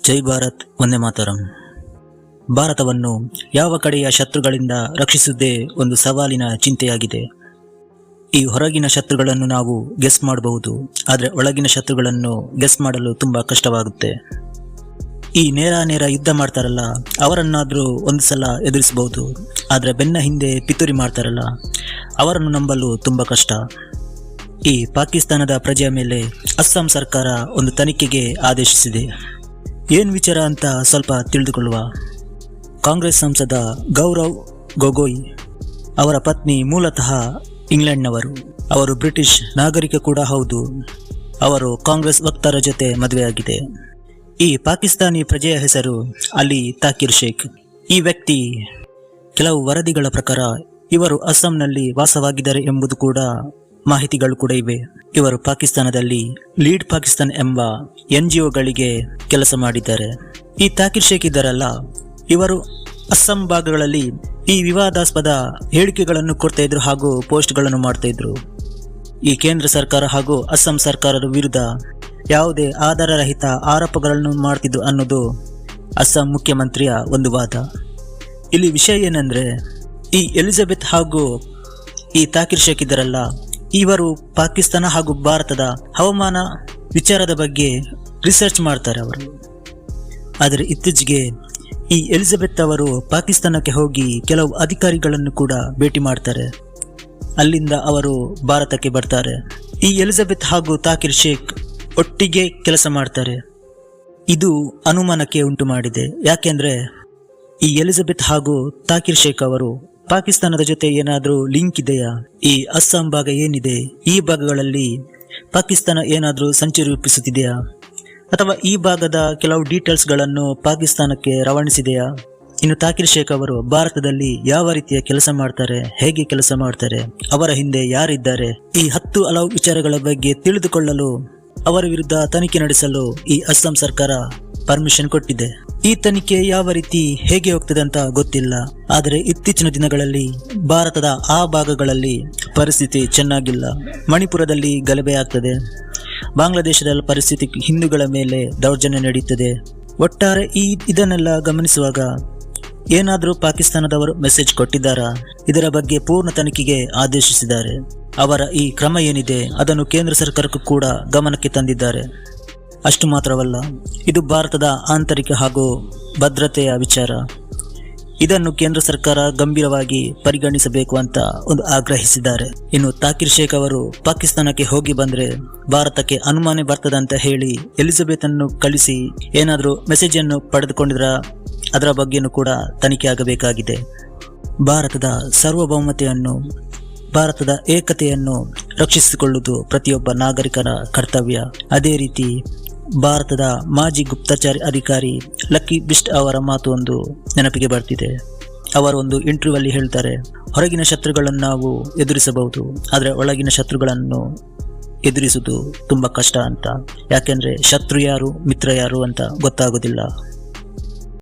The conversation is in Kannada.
ಜೈ ಭಾರತ್ ಒಂದೇ ಮಾತರಂ. ಭಾರತವನ್ನು ಯಾವ ಕಡೆಯ ಶತ್ರುಗಳಿಂದ ರಕ್ಷಿಸುವುದೇ ಒಂದು ಸವಾಲಿನ ಚಿಂತೆಯಾಗಿದೆ. ಈ ಹೊರಗಿನ ಶತ್ರುಗಳನ್ನು ನಾವು ಗೆಸ್ ಮಾಡಬಹುದು, ಆದರೆ ಒಳಗಿನ ಶತ್ರುಗಳನ್ನು ಗೆಸ್ ಮಾಡಲು ತುಂಬ ಕಷ್ಟವಾಗುತ್ತೆ. ಈ ನೇರ ನೇರ ಯುದ್ಧ ಮಾಡ್ತಾರಲ್ಲ, ಅವರನ್ನಾದರೂ ಒಂದು ಸಲ ಎದುರಿಸಬಹುದು, ಆದರೆ ಬೆನ್ನ ಹಿಂದೆ ಪಿತೂರಿ ಮಾಡ್ತಾರಲ್ಲ, ಅವರನ್ನು ನಂಬಲು ತುಂಬ ಕಷ್ಟ. ಈ ಪಾಕಿಸ್ತಾನದ ಪ್ರಜೆಯ ಮೇಲೆ ಅಸ್ಸಾಂ ಸರ್ಕಾರ ಒಂದು ತನಿಖೆಗೆ ಆದೇಶಿಸಿದೆ. ಏನು ವಿಚಾರ ಅಂತ ಸ್ವಲ್ಪ ತಿಳಿದುಕೊಳ್ಳುವ. ಕಾಂಗ್ರೆಸ್ ಸಂಸದ ಗೌರವ್ ಗೊಗೊಯ್ ಅವರ ಪತ್ನಿ ಮೂಲತಃ ಇಂಗ್ಲೆಂಡ್ನವರು. ಅವರು ಬ್ರಿಟಿಷ್ ನಾಗರಿಕ ಕೂಡ ಹೌದು. ಅವರು ಕಾಂಗ್ರೆಸ್ ವಕ್ತಾರ ಜೊತೆ ಮದುವೆಯಾಗಿದೆ. ಈ ಪಾಕಿಸ್ತಾನಿ ಪ್ರಜೆಯ ಹೆಸರು ಅಲಿ ತಾಕಿರ್ ಶೇಖ್. ಈ ವ್ಯಕ್ತಿ ಕೆಲವು ವರದಿಗಳ ಪ್ರಕಾರ ಇವರು ಅಸ್ಸಾಂನಲ್ಲಿ ವಾಸವಾಗಿದ್ದಾರೆ ಎಂಬುದು ಕೂಡ ಮಾಹಿತಿಗಳು ಕೂಡ ಇವೆ. ಇವರು ಪಾಕಿಸ್ತಾನದಲ್ಲಿ ಲೀಡ್ ಪಾಕಿಸ್ತಾನ್ ಎಂಬ ಎನ್ ಜಿ ಒಗಳಿಗೆ ಕೆಲಸ ಮಾಡಿದ್ದಾರೆ. ಈ ತಾಕಿರ್ ಶೇಖ್ ಇದ್ದಾರಲ್ಲ, ಇವರು ಅಸ್ಸಾಂ ಭಾಗಗಳಲ್ಲಿ ಈ ವಿವಾದಾಸ್ಪದ ಹೇಳಿಕೆಗಳನ್ನು ಕೊಡ್ತಾ ಇದ್ರು ಹಾಗೂ ಪೋಸ್ಟ್ಗಳನ್ನು ಮಾಡ್ತಾ ಇದ್ರು. ಈ ಕೇಂದ್ರ ಸರ್ಕಾರ ಹಾಗೂ ಅಸ್ಸಾಂ ಸರ್ಕಾರದ ವಿರುದ್ಧ ಯಾವುದೇ ಆಧಾರರಹಿತ ಆರೋಪಗಳನ್ನು ಮಾಡ್ತಿದ್ದು ಅನ್ನೋದು ಅಸ್ಸಾಂ ಮುಖ್ಯಮಂತ್ರಿಯ ಒಂದು ವಾದ. ಇಲ್ಲಿ ವಿಷಯ ಏನಂದ್ರೆ, ಈ ಎಲಿಜಬೆತ್ ಹಾಗೂ ಈ ತಾಕಿರ್ ಶೇಖ್ ಇದ್ದಾರಲ್ಲ, ಇವರು ಪಾಕಿಸ್ತಾನ ಹಾಗೂ ಭಾರತದ ಹವಾಮಾನ ವಿಚಾರದ ಬಗ್ಗೆ ರಿಸರ್ಚ್ ಮಾಡ್ತಾರೆ ಅವರು. ಆದರೆ ಇತ್ತೀಚೆಗೆ ಈ ಎಲಿಜಬೆತ್ ಅವರು ಪಾಕಿಸ್ತಾನಕ್ಕೆ ಹೋಗಿ ಕೆಲವು ಅಧಿಕಾರಿಗಳನ್ನು ಕೂಡ ಭೇಟಿ ಮಾಡ್ತಾರೆ. ಅಲ್ಲಿಂದ ಅವರು ಭಾರತಕ್ಕೆ ಬರ್ತಾರೆ. ಈ ಎಲಿಜಬೆತ್ ಹಾಗೂ ತಾಕಿರ್ ಶೇಖ್ ಒಟ್ಟಿಗೆ ಕೆಲಸ ಮಾಡ್ತಾರೆ. ಇದು ಅನುಮಾನಕ್ಕೆ ಉಂಟು ಮಾಡಿದೆ. ಯಾಕೆಂದ್ರೆ ಈ ಎಲಿಜಬೆತ್ ಹಾಗೂ ತಾಕಿರ್ ಶೇಖ್ ಅವರು ಪಾಕಿಸ್ತಾನದ ಜೊತೆ ಏನಾದರೂ ಲಿಂಕ್ ಇದೆಯಾ? ಈ ಅಸ್ಸಾಂ ಭಾಗ ಏನಿದೆ? ಈ ಭಾಗಗಳಲ್ಲಿ ಪಾಕಿಸ್ತಾನ ಏನಾದರೂ ಸಂಚು ರೂಪಿಸುತ್ತಿದೆಯಾ? ಅಥವಾ ಈ ಭಾಗದ ಕೆಲವು ಡೀಟೇಲ್ಸ್ಗಳನ್ನು ಪಾಕಿಸ್ತಾನಕ್ಕೆ ರವಾನಿಸಿದೆಯಾ? ಇನ್ನು ತಾಕಿರ್ ಶೇಖ್ ಅವರು ಭಾರತದಲ್ಲಿ ಯಾವ ರೀತಿಯ ಕೆಲಸ ಮಾಡ್ತಾರೆ, ಹೇಗೆ ಕೆಲಸ ಮಾಡ್ತಾರೆ, ಅವರ ಹಿಂದೆ ಯಾರಿದ್ದಾರೆ, ಈ ಹತ್ತು ಹಲವು ವಿಚಾರಗಳ ಬಗ್ಗೆ ತಿಳಿದುಕೊಳ್ಳಲು, ಅವರ ವಿರುದ್ಧ ತನಿಖೆ ನಡೆಸಲು ಈ ಅಸ್ಸಾಂ ಸರ್ಕಾರ ಪರ್ಮಿಷನ್ ಕೊಟ್ಟಿದೆ. ಈ ತನಿಖೆ ಯಾವ ರೀತಿ ಹೇಗೆ ಹೋಗ್ತದೆ ಅಂತ ಗೊತ್ತಿಲ್ಲ. ಆದರೆ ಇತ್ತೀಚಿನ ದಿನಗಳಲ್ಲಿ ಭಾರತದ ಆ ಭಾಗಗಳಲ್ಲಿ ಪರಿಸ್ಥಿತಿ ಚೆನ್ನಾಗಿಲ್ಲ. ಮಣಿಪುರದಲ್ಲಿ ಗಲಭೆ ಆಗ್ತದೆ ಬಾಂಗ್ಲಾದೇಶದ ಪರಿಸ್ಥಿತಿ ಹಿಂದೂಗಳ ಮೇಲೆ ದೌರ್ಜನ್ಯ ನಡೆಯುತ್ತದೆ ಒಟ್ಟಾರೆ ಈ ಇದನ್ನೆಲ್ಲ ಗಮನಿಸುವಾಗ ಏನಾದರೂ ಪಾಕಿಸ್ತಾನದವರು ಮೆಸೇಜ್ ಕೊಟ್ಟಿದ್ದಾರಾ? ಇದರ ಬಗ್ಗೆ ಪೂರ್ಣ ತನಿಖೆಗೆ ಆದೇಶಿಸಿದ್ದಾರೆ. ಅವರ ಈ ಕ್ರಮ ಏನಿದೆ ಅದನ್ನು ಕೇಂದ್ರ ಸರ್ಕಾರಕ್ಕೂ ಕೂಡ ಗಮನಕ್ಕೆ ತಂದಿದ್ದಾರೆ. ಅಷ್ಟು ಮಾತ್ರವಲ್ಲ, ಇದು ಭಾರತದ ಆಂತರಿಕ ಹಾಗೂ ಭದ್ರತೆಯ ವಿಚಾರ. ಇದನ್ನು ಕೇಂದ್ರ ಸರ್ಕಾರ ಗಂಭೀರವಾಗಿ ಪರಿಗಣಿಸಬೇಕು ಅಂತ ಒಂದು ಆಗ್ರಹಿಸಿದ್ದಾರೆ. ಇನ್ನು ತಾಕಿರ್ ಶೇಖ್ ಅವರು ಪಾಕಿಸ್ತಾನಕ್ಕೆ ಹೋಗಿ ಬಂದ್ರೆ ಭಾರತಕ್ಕೆ ಅನುಮಾನ ಬರ್ತದಂತ ಹೇಳಿ ಎಲಿಜಬೆತ್ ಅನ್ನು ಕಳಿಸಿ ಏನಾದರೂ ಮೆಸೇಜ್ ಅನ್ನು ಪಡೆದುಕೊಂಡಿದ್ರ? ಅದರ ಬಗ್ಗೆಯೂ ಕೂಡ ತನಿಖೆ ಆಗಬೇಕಾಗಿದೆ. ಭಾರತದ ಸಾರ್ವಭೌಮತೆಯನ್ನು, ಭಾರತದ ಏಕತೆಯನ್ನು ರಕ್ಷಿಸಿಕೊಳ್ಳುವುದು ಪ್ರತಿಯೊಬ್ಬ ನಾಗರಿಕರ ಕರ್ತವ್ಯ. ಅದೇ ರೀತಿ ಭಾರತದ ಮಾಜಿ ಗುಪ್ತಚರ ಅಧಿಕಾರಿ ಲಕ್ಕಿ ಬಿಸ್ಟ್ ಅವರ ಮಾತು ಒಂದು ನೆನಪಿಗೆ ಬರ್ತಿದೆ. ಅವರು ಒಂದು ಇಂಟರ್ವ್ಯೂ ಅಲ್ಲಿ ಹೇಳ್ತಾರೆ, ಹೊರಗಿನ ಶತ್ರುಗಳನ್ನು ನಾವು ಎದುರಿಸಬಹುದು, ಆದರೆ ಒಳಗಿನ ಶತ್ರುಗಳನ್ನು ಎದುರಿಸುವುದು ತುಂಬ ಕಷ್ಟ ಅಂತ. ಯಾಕೆಂದ್ರೆ ಶತ್ರು ಯಾರು, ಮಿತ್ರ ಯಾರು ಅಂತ ಗೊತ್ತಾಗೋದಿಲ್ಲ.